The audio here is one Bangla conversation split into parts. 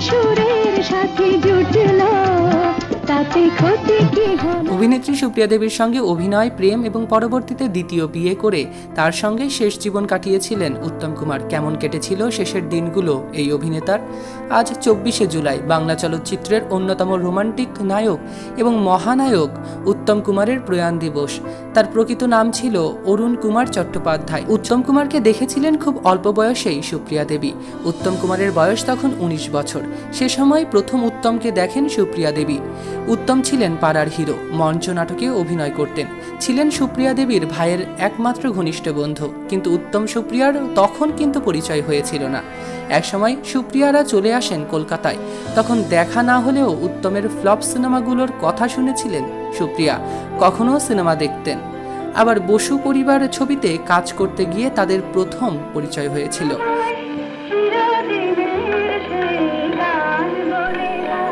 সুরের সাথে জুটলো তাতে ক্ষতি অভিনেত্রী সুপ্রিয়া দেবীর সঙ্গে অভিনয়, প্রেম এবং পরবর্তীতে দ্বিতীয় বিয়ে করে তার সঙ্গে শেষ জীবন কাটিয়েছিলেন উত্তম কুমার। কেমন কেটেছিল শেষের দিনগুলো এই অভিনেতার? আজ চব্বিশে জুলাই, বাংলা চলচ্চিত্রের অন্যতম রোমান্টিক নায়ক এবং মহানায়ক উত্তম কুমারের প্রয়াণ দিবস। তার প্রকৃত নাম ছিল অরুণ কুমার চট্টোপাধ্যায়। উত্তম কুমারকে দেখেছিলেন খুব অল্প বয়সেই সুপ্রিয়া দেবী। উত্তম কুমারের বয়স তখন উনিশ বছর। সে সময় প্রথম উত্তমকে দেখেন সুপ্রিয়া দেবী। উত্তম ছিলেন পাড়ার হিরো। মঞ্চ নাটকে অভিনয় করতেন। ছিলেন সুপ্রিয়া দেবীর ভাইয়ের একমাত্র ঘনিষ্ঠ বন্ধু। কিন্তু উত্তম সুপ্রিয়ার তখন কিন্তু পরিচয় হয়েছিল না। একসময় সুপ্রিয়ারা চলে আসেন কলকাতায়। তখন দেখা না হলেও উত্তমের ফ্লপ সিনেমাগুলোর কথা শুনেছিলেন সুপ্রিয়া। কখনো সিনেমা দেখতেন। আবার বসু পরিবার ছবিতে কাজ করতে গিয়ে তাদের প্রথম পরিচয় হয়েছিল।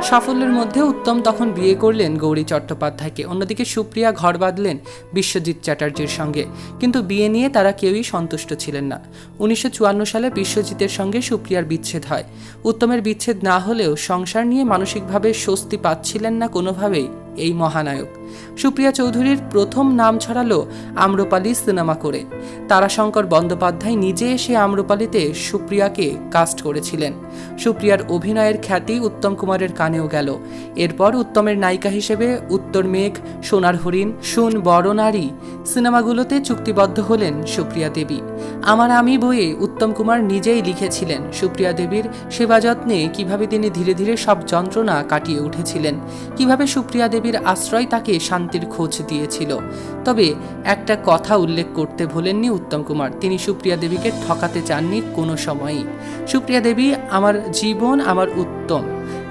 সাফল্যের মধ্যে উত্তম তখন বিয়ে করলেন গৌরী চট্টোপাধ্যায়কে। অন্যদিকে সুপ্রিয়া ঘর বাঁধলেন বিশ্বজিৎ চ্যাটার্জির সঙ্গে। কিন্তু বিয়ে নিয়ে তারা কেউই সন্তুষ্ট ছিলেন না। উনিশশো চুয়ান্ন সালে বিশ্বজিতের সঙ্গে সুপ্রিয়ার বিচ্ছেদ হয়। উত্তমের বিচ্ছেদ না হলেও সংসার নিয়ে মানসিকভাবে স্বস্তি পাচ্ছিলেন না কোনোভাবেই। এই মহানায়ক। সুপ্রিয়া চৌধুরীর প্রথম নাম ছড়ালো আম্রপালি সিনেমা করে। তারাশঙ্কর বন্দ্যোপাধ্যায় নিজে এসে আম্রপালিতে সুপ্রিয়াকে কাস্ট করেছিলেন। সুপ্রিয়ার অভিনয়ের খ্যাতি উত্তম কুমারের কানেও গেল। এরপর উত্তমের নায়িকা হিসেবে উত্তর মেঘ, সোনার হরিণ, সুন, বড় নারী সিনেমাগুলোতে চুক্তিবদ্ধ হলেন সুপ্রিয়া দেবী। আমার আমি বইয়ে উত্তম কুমার নিজেই লিখেছিলেন। সুপ্রিয়া দেবীর সেবা যত্নে কীভাবে তিনি ধীরে ধীরে সব যন্ত্রণা কাটিয়ে উঠেছিলেন, কীভাবে সুপ্রিয়া দেবীর আশ্রয় তাকে শান্তির খোঁজ দিয়েছিল। তবে একটা কথা উল্লেখ করতে ভোলেননি উত্তম কুমার, তিনি সুপ্রিয়া দেবীকে ঠকাতে চাননি কোনো সময়ই। সুপ্রিয়া দেবী, আমার জীবন আমার উত্তম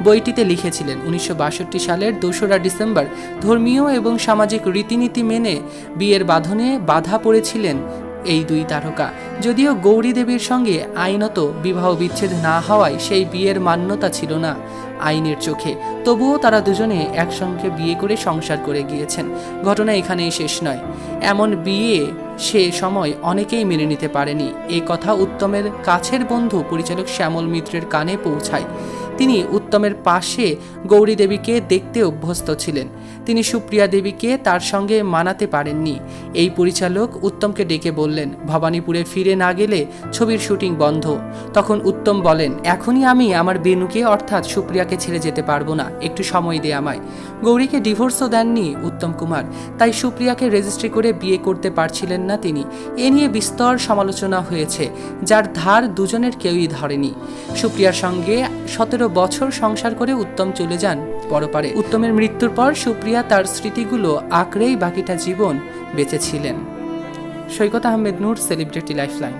বইটিতে লিখেছিলেন। উনিশশো বাষট্টি সালের দোসরা ডিসেম্বর ধর্মীয় এবং সামাজিক রীতিনীতি মেনে বিয়ের বাঁধনে বাধা পড়েছিলেন এই দুই তারকা। যদিও গৌরী দেবীর সঙ্গে আইনত বিবাহ বিচ্ছেদ না হওয়ায় সেই বিয়ের মান্যতা ছিল না আইনের চোখে। তবুও তারা দুজনে একসঙ্গে বিয়ে করে সংসার করে গিয়েছেন। ঘটনা এখানেই শেষ নয়। এমন বিয়ে সে সময় অনেকেই মেনে নিতে পারেনি। এই কথা উত্তমের কাছের বন্ধু পরিচালক শ্যামল মিত্রের কানে পৌঁছায়। তিনি উত্তমের পাশে গৌরী দেবীকে দেখতে অভ্যস্ত ছিলেন। তিনি সুপ্রিয়া দেবীকে তার সঙ্গে মানাতে পারেননি। এই পরিচালক উত্তমকে ডেকে বললেন, ভবানীপুরে ফিরে না গেলে ছবির শুটিং বন্ধ তখন উত্তম বলেন, এখনই আমি আমার বেনুকে, অর্থাৎ সুপ্রিয়াকে ছেড়ে যেতে পারব না। একটু সময় দে আমায় গৌরীকে ডিভোর্সও দেননি উত্তম কুমার। তাই সুপ্রিয়াকে রেজিস্ট্রি করে বিয়ে করতে পারছিলেন না তিনি। এ নিয়ে বিস্তর সমালোচনা হয়েছে, যার ধার দুজনের কেউই ধরেনি। সুপ্রিয়ার সঙ্গে সতেরো বছর সংসার করে উত্তম চলে যান পরপারে। উত্তমের মৃত্যুর পর সুপ্রিয়া তার স্মৃতিগুলো আঁকড়েই বাকিটা জীবন বেঁচেছিলেন। Saikat Ahmed Noor celebrity lifeline